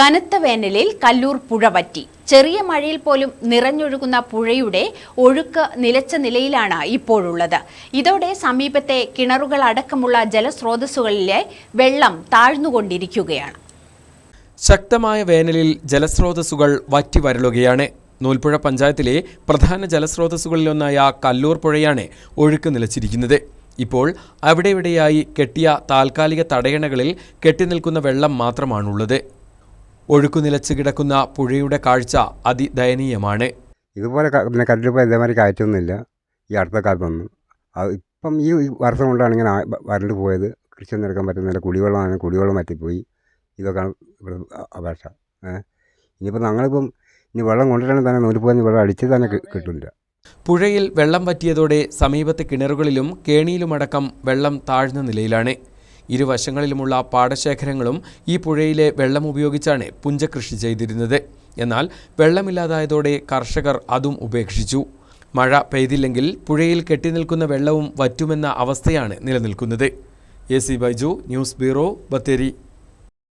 കനത്ത വേനലിൽ കല്ലൂർ പുഴ പറ്റി ചെറിയ മഴയിൽ പോലും നിറഞ്ഞൊഴുകുന്ന പുഴയുടെ ഒഴുക്ക് നിലച്ച നിലയിലാണ് ഇപ്പോഴുള്ളത്. ഇതോടെ സമീപത്തെ കിണറുകൾ അടക്കമുള്ള ജലസ്രോതസ്സുകളിലെ വെള്ളം താഴ്ന്നുകൊണ്ടിരിക്കുകയാണ്. ശക്തമായ വേനലിൽ ജലസ്രോതസ്സുകൾ വറ്റി വരളുകയാണ്. നൂൽപ്പുഴ പഞ്ചായത്തിലെ പ്രധാന ജലസ്രോതസ്സുകളിലൊന്നായ കല്ലൂർ പുഴയാണ് ഒഴുക്ക് നിലച്ചിരിക്കുന്നത്. ഇപ്പോൾ അവിടെയിവിടെയായി കെട്ടിയ താൽക്കാലിക തടയണകളിൽ കെട്ടിനിൽക്കുന്ന വെള്ളം മാത്രമാണുള്ളത്. ഒഴുക്കു നിലച്ച് കിടക്കുന്ന പുഴയുടെ കാഴ്ച അതിദയനീയമാണ്. ഇതുപോലെ പിന്നെ കല്ലിപ്പോൾ ഇതേമാതിരി കാറ്റൊന്നുമില്ല. ഈ അടുത്ത കാലത്തൊന്നും അത് ഇപ്പം ഈ വർഷം കൊണ്ടാണ് ഇങ്ങനെ വരണ്ട് പോയത്. കൃഷിയൊന്നും എടുക്കാൻ പറ്റുന്നില്ല. കുടിവെള്ളമാണ് കുടിവെള്ളം പറ്റിപ്പോയി ഇതൊക്കെയാണ് ഇവിടെ അപേക്ഷ. ഇനിയിപ്പോൾ ഞങ്ങളിപ്പം ഇനി വെള്ളം കൊണ്ടിട്ടാണ് തന്നെ നൂലിപ്പോയി വെള്ളം അടിച്ച് തന്നെ കിട്ടില്ല പുഴയിൽ വെള്ളം വറ്റിയതോടെ സമീപത്തെ കിണറുകളിലും കേണിയിലുമടക്കം വെള്ളം താഴ്ന്ന നിലയിലാണ്. ഇരുവശങ്ങളിലുമുള്ള പാടശേഖരങ്ങളും ഈ പുഴയിലെ വെള്ളം ഉപയോഗിച്ചാണ് പുഞ്ചകൃഷി ചെയ്തിരുന്നത്. എന്നാൽ വെള്ളമില്ലാതായതോടെ കർഷകർ അതും ഉപേക്ഷിച്ചു. മഴ പെയ്തില്ലെങ്കിൽ പുഴയിൽ കെട്ടിനിൽക്കുന്ന വെള്ളവും വറ്റുമെന്ന അവസ്ഥയാണ് നിലനിൽക്കുന്നത്. A C Baiju news bureau Bathery.